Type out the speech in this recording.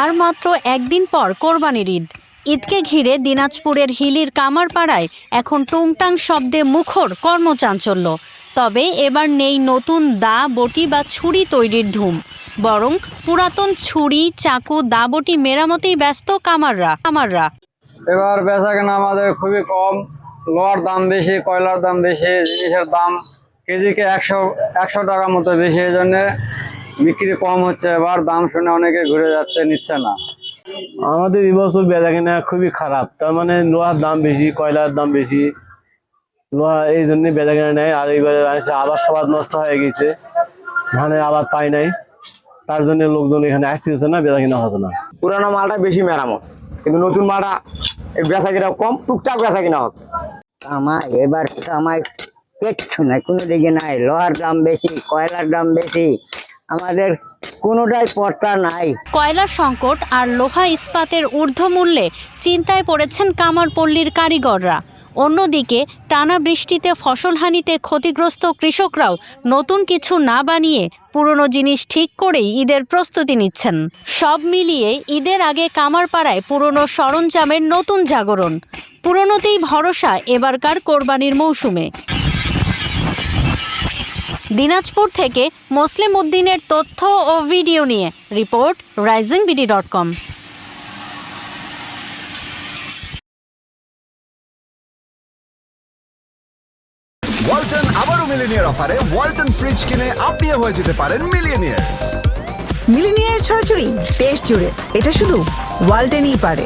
আর মাত্র একদিন পর কোরবানির ঈদ। ঈদকে ঘিরে দিনাজপুরের হিলির কামারপাড়ায় এখন টুংটাং শব্দে মুখর কর্মচাঞ্চল্য। তবে এবার নেই নতুন দা বটি বা ছুরি তৈরির ধুম। বরং পুরাতন ছুরি, চাকু, দা বটি মেরামতেই ব্যস্ত কামাররা কামাররা। এবার বেচা কেনা আমাদের খুবই কম। লোহার দাম বেশি, কয়লার দাম বেশি, জিনিসের দাম কেজিকে একশো একশো টাকার মতো বেশি। এই জন্যে বিক্রি কম হচ্ছে এবার দাম শুনে অনেকে ঘুরে যাচ্ছে নিচ্ছে না। আমাদের এবছর বেচা কেনা খুবই খারাপ তার মানে লোহার দাম বেশি কয়লার দাম বেশি লোহা এই জন্য বেচা কেনা নেয় আর এইবারে আসে আবার সবার নষ্ট হয়ে গেছে ধানে আবার পাই নাই তার জন্য লোকজন এখানে আসতেছে না বেচা কেনা হচ্ছে না। পুরানো মালটা বেশি মেরামত কিন্তু নতুন মালটা এই বেচা কিনা কম টুকটাক বেচা কিনা হচ্ছে। আমার এবার আমার কিচ্ছু নাই কোনো দিকে নাই লোহার দাম বেশি কয়লার দাম বেশি আমাদের কোনোটাই পট্টা নাই। কয়লার সংকট আর লোহা ইস্পাতের ঊর্ধ্বমূল্যে চিন্তায় পড়েছেন কামারপল্লীর কারিগররা। অন্যদিকে, টানা বৃষ্টিতে ফসলহানিতে ক্ষতিগ্রস্ত কৃষকরাও নতুন কিছু না বানিয়ে পুরনো জিনিস ঠিক করেই ঈদের প্রস্তুতি নিচ্ছেন। সব মিলিয়ে ঈদের আগে কামারপাড়ায় পুরনো সরঞ্জামের নতুন জাগরণ। পুরনোতেই ভরসা এবারকার কোরবানির মৌসুমে। দিনাজপুর থেকে মুসলিম উদ্দিনের তথ্য ও ভিডিও নিয়ে। Report Rising BD dot com. Walton আবারও মিলিনিয়ার অফারে ওয়ালটন ফ্রিজ কিনে আপনিও হয়ে যেতে পারেন মিলিয়নিয়ার মিলিনিয়ার ছড়াছড়ি দেশ জুড়ে। এটা শুধু ওয়ালটেনই পারে।